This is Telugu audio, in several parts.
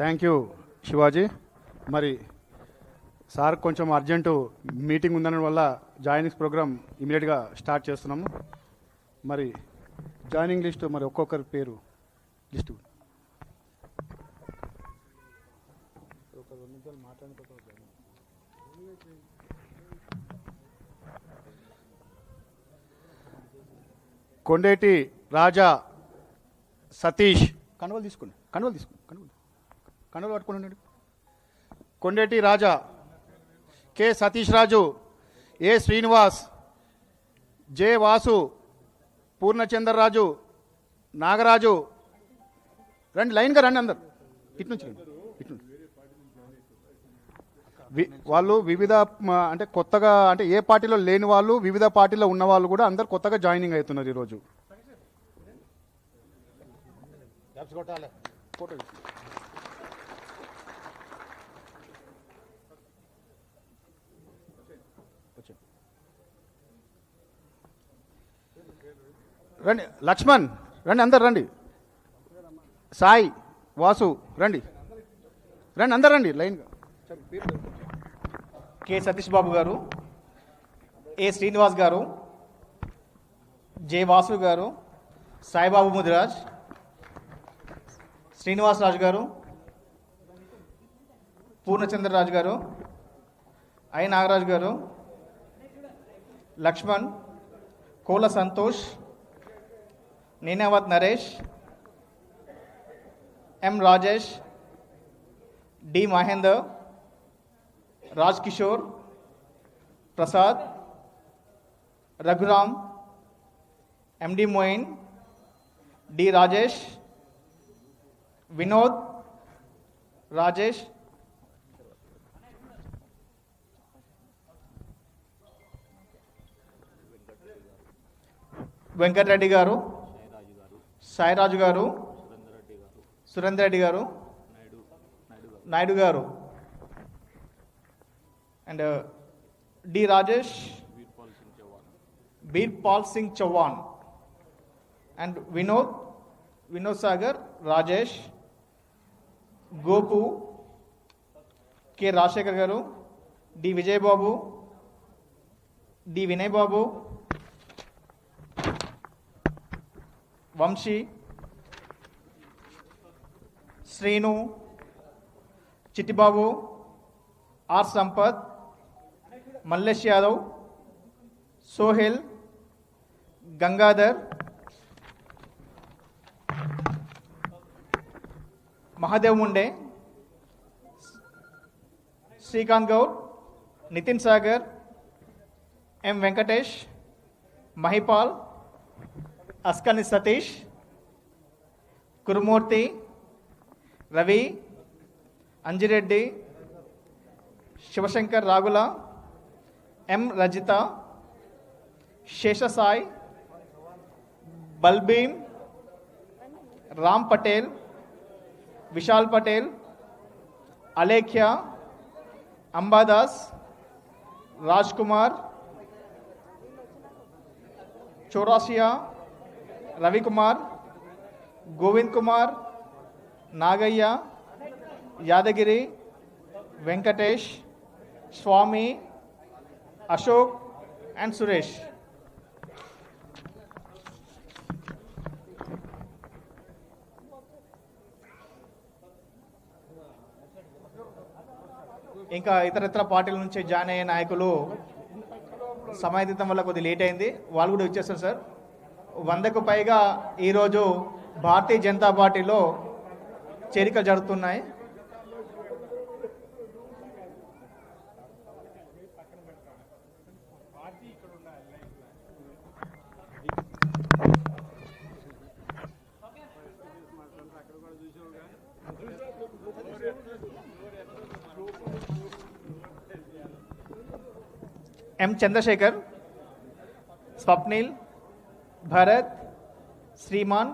Thank you Shivaji. మరి సార్ కొంచెం అర్జెంటు మీటింగ్ ఉందనడం వల్ల జాయినింగ్స్ ప్రోగ్రామ్ ఇమీడియట్గా స్టార్ట్ చేస్తున్నాము. మరి జాయినింగ్ లిస్టు మరి ఒక్కొక్కరి పేరు లిస్టు. కొండేటి రాజా సతీష్. కనువలు తీసుకోండి. కనువలు తీసుకోండి. కనువలు కనువలు పట్టుకుని ఉండండి. Kondeti Raja K Satish Raju A Srinivas J Vasu Purnachandraraju Nagaraju. రండి లైన్గా రండి అందరు. ఇటు నుంచి రండి ఇటు వాళ్ళు వివిధ అంటే కొత్తగా అంటే ఏ పార్టీలో లేని వాళ్ళు వివిధ పార్టీలో ఉన్న వాళ్ళు కూడా అందరు కొత్తగా జాయినింగ్ అవుతున్నారు ఈరోజు. రండి లక్ష్మణ్ రండి అందరు రండి. సాయి వాసు రండి. రండి అందరు రండి లైన్గా కె సతీష్ బాబు గారు ఏ శ్రీనివాస్ గారు జే వాసు గారు సాయిబాబు ముదిరాజ్ శ్రీనివాస్ రాజు గారు పూర్ణచంద్రరాజు garu I Nagaraju garu Laxman Kola Santosh Nenavath Naresh. M Rajesh. D Mahender. Raj Kishore. Prasad. Raghuram. MD Moin. D Rajesh. Vinod. Rajesh. Venkatreddy garu. Sairaju garu Surender Reddy garu Naidu garu. And D Rajesh Bir Pal Singh Chauhan. And Vinod Vinod Sagar Rajesh Gopu K Rajasekhar garu D Vijayababu D Vinay Babu Vamshi Srinu Chittibabu R Sampath Mallesh Yadav Sohail Gangadhar Mahadev Munde Srikanth Goud Nitin Sagar M Venkatesh Mahipal Askani Satish Kurumurthy Ravi Anjireddy Shivashankar Ragula M Rajitha Seshasai Balbeem Ram Patel Vishal Patel Alekhya Ambadas Raj Kumar Chaurasia Ravikumar Govind Kumar Nagaiah Yadagiri Venkatesh Swamy Ashok and Suresh. ఇంకా ఇతర ఇతర పార్టీల నుంచి జాయిన్ అయ్యే నాయకులు సమయతీతం వల్ల కొద్దిగా లేట్ అయింది. వాళ్ళు కూడా వచ్చేస్తారు సార్. వందకు పైగా ఈరోజు భారతీయ జనతా పార్టీలో చేరికలు జరుగుతున్నాయి. M Chandrashekar Swapnil Bharat Shriman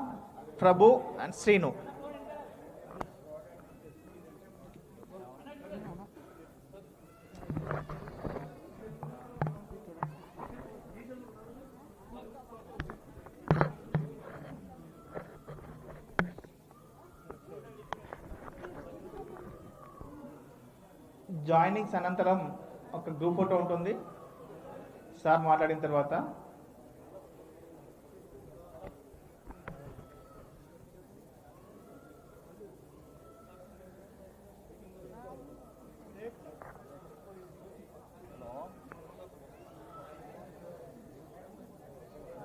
Prabhu and Srinu joinings అనంతరం ఒక గ్రూప్ ఫోటో ఉంటుంది. సార్ మాట్లాడిన తర్వాత వెనకాల కూర్చున్నారు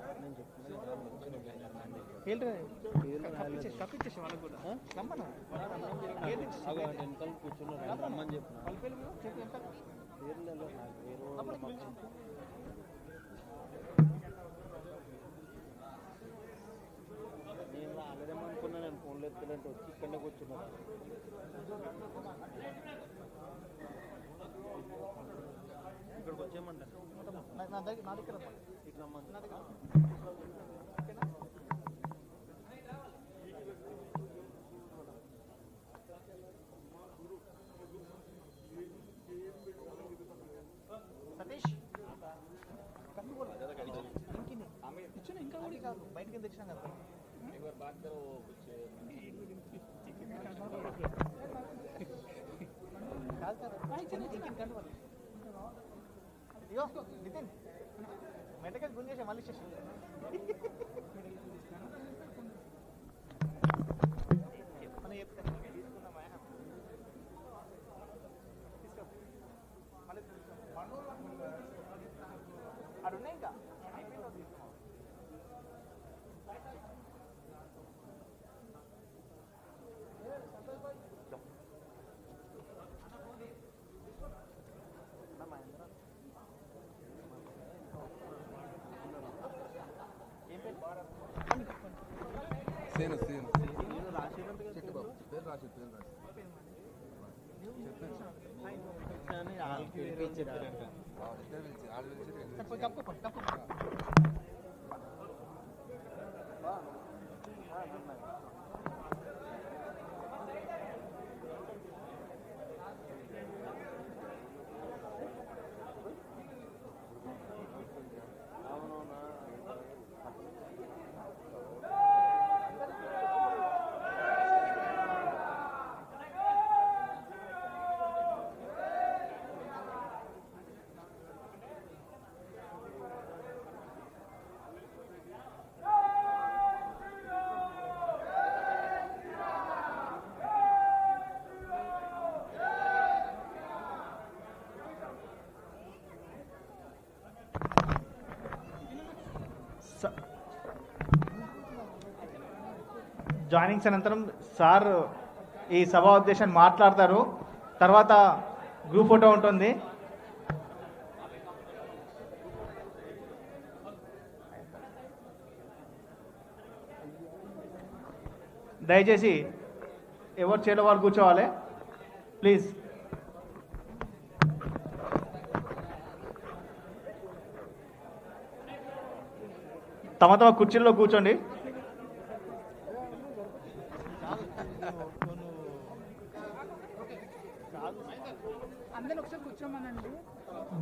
రమ్మని చెప్పిన పేర్లలో నాకు వేరే వాళ్ళ మొత్తం నేను రాలేదేమనుకున్నా నేను ఫోన్లో ఎత్తలేంటే వచ్చి ఇక్కడనే కూర్చున్నాను ఇక్కడికి వచ్చేయమంటారు? ఇటు రమ్మంటారు? సతీష్ ఇంకా బయటకి తెచ్చినాం కదా కాదు కాదు చికెన్ కండు వాళ్ళు. ఇగో నితిన్ మెటకెళ్ళి గుంజ చేసే మళ్ళీ చేసి మనం చెప్తే తీసుకున్నామా తీసుకో మళ్ళీ తీసుకో. అక్కడ ఉన్నాయి ఇంకా అయిపోయిందో తీసుకో. సేను సేను. చెట్టు బాబు పేరు రాసి పేరు రాసి కానీ వాళ్ళకి వేరే చెప్పారు ఇద్దరు పిలిచి వాళ్ళు పిలిచి రెండు సరే, పోయి కప్పుకో, కప్పుకో. స- జాయినింగ్స్ అనంతరం సార్ ఈ సభా ఉద్దేశాన్ని మాట్లాడతారు. తర్వాత గ్రూప్ ఫోటో ఉంటుంది. దయచేసి ఎవరు చేలో వారు కూర్చోవాలి? ప్లీజ్ తమ తమ కుర్చీల్లో కూర్చోండి.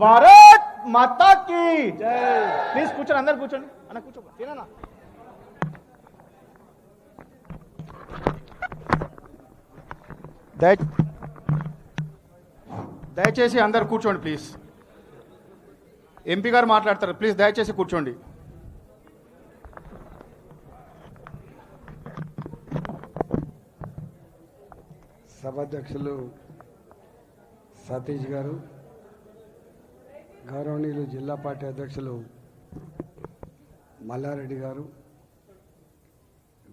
భారత్ మాతా ప్లీజ్ కూర్చోండి అందరు కూర్చోండి అన్న కూర్చో తిననా దయచేసి అందరు కూర్చోండి ప్లీజ్ ఎంపీ గారు మాట్లాడతారు ప్లీజ్ దయచేసి కూర్చోండి. సభాధ్యక్షులు సతీష్ గారు గౌరవనీయులు జిల్లా పార్టీ అధ్యక్షులు మల్లారెడ్డి గారు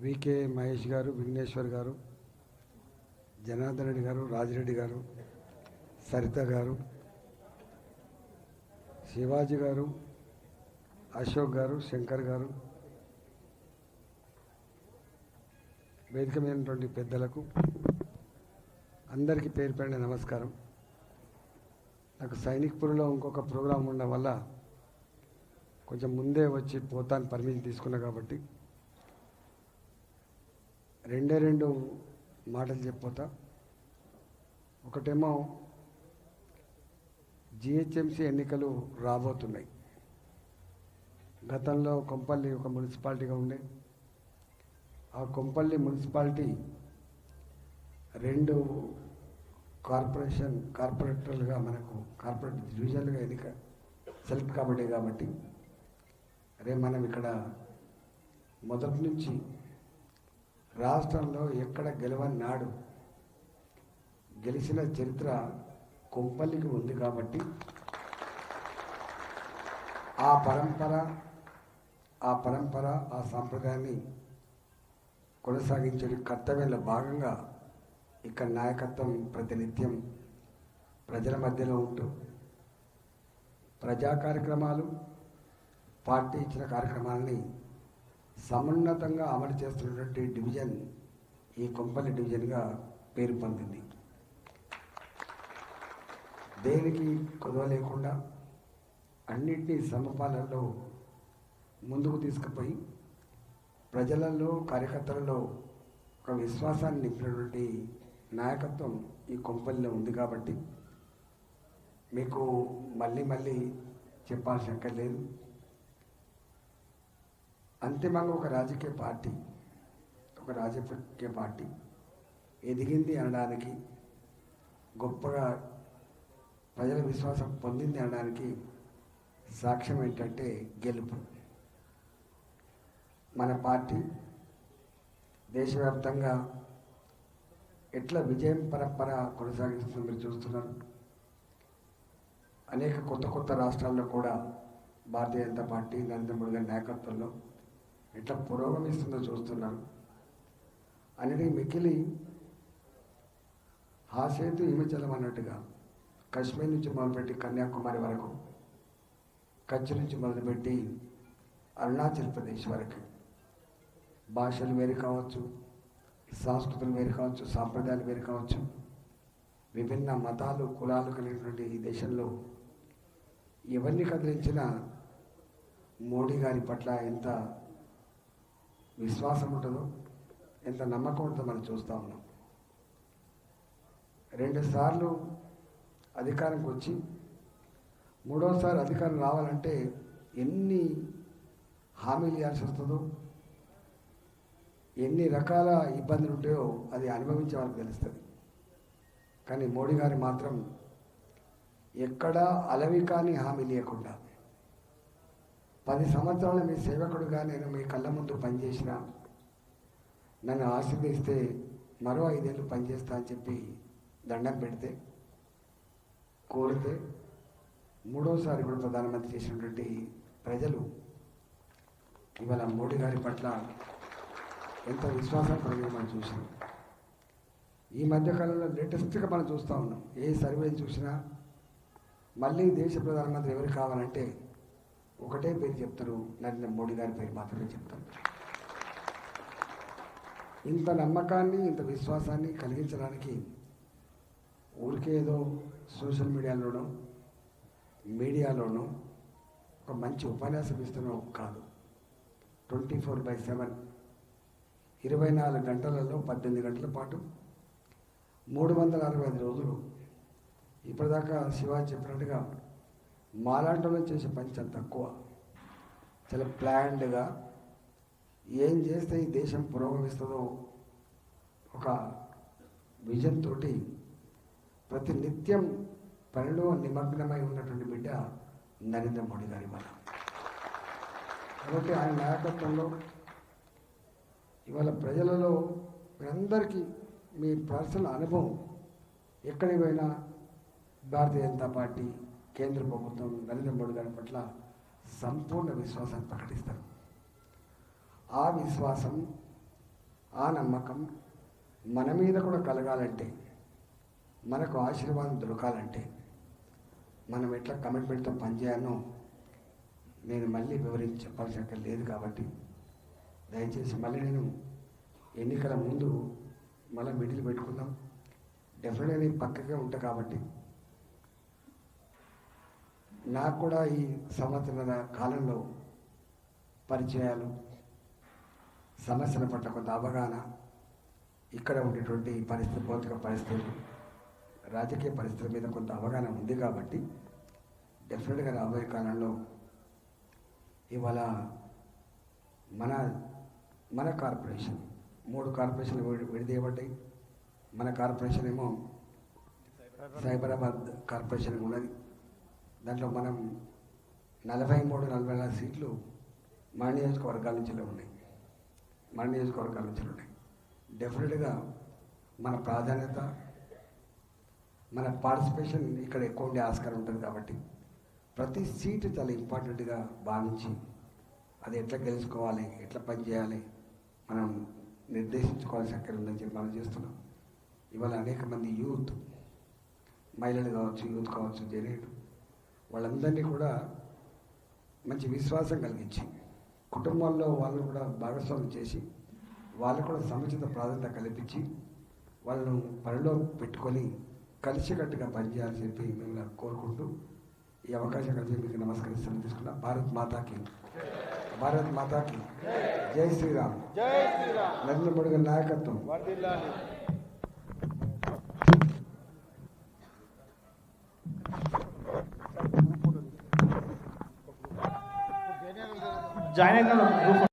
వికే మహేష్ గారు విఘ్నేశ్వర్ గారు జనార్దన్ రెడ్డి గారు రాజిరెడ్డి గారు సరిత గారు శివాజీ గారు అశోక్ గారు శంకర్ గారు వేదిక మీదటువంటి పెద్దలకు అందరికీ పేరు పేరిన నమస్కారం. నాకు సైనిక్పూర్లో ఇంకొక ప్రోగ్రాం ఉండడం వల్ల కొంచెం ముందే వచ్చి పోతాను పర్మిషన్ తీసుకున్నా కాబట్టి రెండే రెండు మాటలు చెప్పిపోతా ఒకటేమో జిహెచ్ఎంసీ ఎన్నికలు రాబోతున్నాయి. గతంలో కొంపల్లి ఒక మున్సిపాలిటీగా ఉండే. ఆ కొంపల్లి మున్సిపాలిటీ రెండు కార్పొరేషన్ కార్పొరేటర్లుగా మనకు కార్పొరేట్ డివిజన్లుగా ఎన్నిక సెలెక్ట్ కాబట్టి కాబట్టి అరే మనం ఇక్కడ మొదటి నుంచి రాష్ట్రంలో ఎక్కడ గెలవని నాడు గెలిచిన చరిత్ర కొంపల్లికి ఉంది కాబట్టి ఆ పరంపర ఆ పరంపర ఆ సాంప్రదాయాన్ని కొనసాగించే కర్తవ్యంలో భాగంగా ఇక్కడ నాయకత్వం ప్రతినిత్యం ప్రజల మధ్యలో ఉంటూ ప్రజా కార్యక్రమాలు పార్టీ ఇచ్చిన కార్యక్రమాలని సమున్నతంగా అమలు చేస్తున్నటువంటి డివిజన్ ఈ కొంపల్లి డివిజన్గా పేరు పొందింది. దేనికి కొదవ లేకుండా అన్నింటినీ సమపాలనలో ముందుకు తీసుకుపోయి ప్రజలలో కార్యకర్తలలో ఒక విశ్వాసాన్ని నింపినటువంటి నాయకత్వం ఈ కొంపల్లిలో ఉంది కాబట్టి మీకు మళ్ళీ మళ్ళీ చెప్పాల్సిన అక్కర్లేదు అంతిమంగా ఒక రాజకీయ పార్టీ ఒక రాజకీయ పార్టీ ఎదిగింది అనడానికి గొప్పగా ప్రజల విశ్వాసం పొందింది అనడానికి సాక్ష్యం ఏంటంటే గెలుపు. మన పార్టీ దేశవ్యాప్తంగా ఎట్లా విజయం పరంపర కొనసాగిస్తుందో మీరు చూస్తున్నారు. అనేక కొత్త కొత్త రాష్ట్రాల్లో కూడా భారతీయ జనతా పార్టీ నరేంద్ర మోడీ గారి నాయకత్వంలో ఎట్లా పురోగమిస్తుందో చూస్తున్నారు. అనేది మిక్కిలి హాసేతు హిమచలం అన్నట్టుగా కాశ్మీర్ నుంచి మొదలుపెట్టి కన్యాకుమారి వరకు కచ్ నుంచి మొదలుపెట్టి అరుణాచల్ ప్రదేశ్ వరకు భాషలు వేరు కావచ్చు సంస్కృతులు వేరు కావచ్చు సాంప్రదాయాలు వేరు కావచ్చు విభిన్న మతాలు కులాలు కలిగినటువంటి ఈ దేశంలో ఎవరిని కదిలించినా మోడీ గారి పట్ల ఎంత విశ్వాసం ఉంటుందో ఎంత నమ్మకం ఉంటుందో మనం చూస్తూ ఉన్నాం. రెండుసార్లు అధికారంకి వచ్చి మూడోసారి అధికారం రావాలంటే ఎన్ని హామీలు ఇవ్వాల్సి వస్తుందో ఎన్ని రకాల ఇబ్బందులు ఉంటాయో అది అనుభవించే వాళ్ళకి తెలుస్తుంది. కానీ మోడీ గారు మాత్రం ఎక్కడా అలవి కాని హామీ లేకుండా పది సంవత్సరాలు మీ సేవకుడుగా నేను మీ కళ్ళ ముందు పనిచేసిన నన్ను ఆశీర్దిస్తే మరో ఐదేళ్ళు పనిచేస్తా అని చెప్పి దండం పెడితే కోరితే మూడోసారి కూడా ప్రధానమంత్రి చేసినటువంటి ప్రజలు ఇవాళ మోడీ గారి పట్ల ఎంత విశ్వాసం కలిగి మనం చూసాం ఈ మధ్యకాలంలో లేటెస్ట్గా మనం చూస్తూ ఉన్నాం. ఏ సర్వే చూసినా మళ్ళీ దేశ ప్రధానమంత్రి ఎవరు కావాలంటే ఒకటే పేరు చెప్తారు. నరేంద్ర మోడీ గారి పేరు మాత్రమే చెప్తారు. ఇంత నమ్మకాన్ని ఇంత విశ్వాసాన్ని కలిగించడానికి ఊరికే ఏదో సోషల్ మీడియాలోనో మీడియాలోనో ఒక మంచి ఉపన్యాసం ఇస్తున్నో కాదు. ట్వంటీ ఫోర్ బై సెవెన్ ఇరవై నాలుగు గంటలలో పద్దెనిమిది గంటల పాటు మూడు వందల అరవై ఐదు రోజులు ఇప్పటిదాకా శివాజీ చెప్పినట్టుగా మాలాంటలో చేసే పని చాలా తక్కువ. చాలా ప్లాన్డ్గా ఏం చేస్తే ఈ దేశం పురోగమిస్తుందో ఒక విజన్ తోటి ప్రతి నిత్యం పనిలో నిమగ్నమై ఉన్నటువంటి బిడ్డ నరేంద్ర మోడీ గారి వల్ల. కాబట్టి ఆయన నాయకత్వంలో ఇవాళ ప్రజలలో మీరందరికీ మీ పర్సనల్ అనుభవం. ఎక్కడికి పోయినా భారతీయ జనతా పార్టీ కేంద్ర ప్రభుత్వం నరేంద్ర మోడీ గారి పట్ల సంపూర్ణ విశ్వాసాన్ని ప్రకటిస్తారు. ఆ విశ్వాసం ఆ నమ్మకం మన మీద కూడా కలగాలంటే మనకు ఆశీర్వాదం దొరకాలంటే మనం ఎట్లా కమిట్మెంట్తో పనిచేయాలో నేను మళ్ళీ వివరించి చెప్పాల్సిన లేదు కాబట్టి దయచేసి మళ్ళీ నేను ఎన్నికల ముందు మళ్ళీ మిడిల్ పెట్టుకుందాం. డెఫినెట్గా నేను పక్కగా ఉంటా కాబట్టి. నాకు కూడా ఈ సంవత్సరాల కాలంలో పరిచయాలు సమస్యల పట్ల కొంత అవగాహన ఇక్కడ ఉండేటువంటి పరిస్థితి భౌతిక పరిస్థితులు రాజకీయ పరిస్థితుల మీద కొంత అవగాహన ఉంది కాబట్టి డెఫినెట్గా రాబోయే కాలంలో ఇవాళ మన మన కార్పొరేషన్. మూడు కార్పొరేషన్లు విడి- విడదీయబడ్డాయి. మన కార్పొరేషన్ ఏమో సైబరాబాద్ కార్పొరేషన్ ఉన్నది. దాంట్లో మనం నలభై మూడు నలభై నాలుగు సీట్లు మన నియోజకవర్గాల నుంచిలో ఉన్నాయి. మన నియోజకవర్గాల నుంచి ఉన్నాయి. డెఫినెట్గా మన ప్రాధాన్యత మన పార్టిసిపేషన్ ఇక్కడ ఎక్కువ ఉండే ఆస్కారం ఉంటుంది కాబట్టి ప్రతి సీటు చాలా ఇంపార్టెంట్గా భావించి అది ఎట్లా గెలుచుకోవాలి ఎట్లా పనిచేయాలి మనం నిర్దేశించుకోవాల్సి అక్కడ ఉందని చెప్పి మనం చేస్తున్నాం. ఇవాళ అనేక మంది యూత్ మహిళలు కావచ్చు యూత్ కావచ్చు జనేట్ వాళ్ళందరినీ కూడా మంచి విశ్వాసం కలిగించి కుటుంబాల్లో వాళ్ళు కూడా భాగస్వామ్యం చేసి వాళ్ళు కూడా సముచిత ప్రాధాన్యత కల్పించి వాళ్ళను పనిలో పెట్టుకొని కలిసికట్టుగా పనిచేయాలని చెప్పి మిమ్మల్ని కోరుకుంటూ ఈ అవకాశం కలిసి మీకు నమస్కరిస్తాను తీసుకున్న. భారత్ మాతాకి. భారత్ మాతాకి జై శ్రీరామ్ జై శ్రీరామ్ నరేంద్ర మోడీ గారి నాయకత్వం వర్దిల్లాలి జాయిన్ అయిన గ్రూప్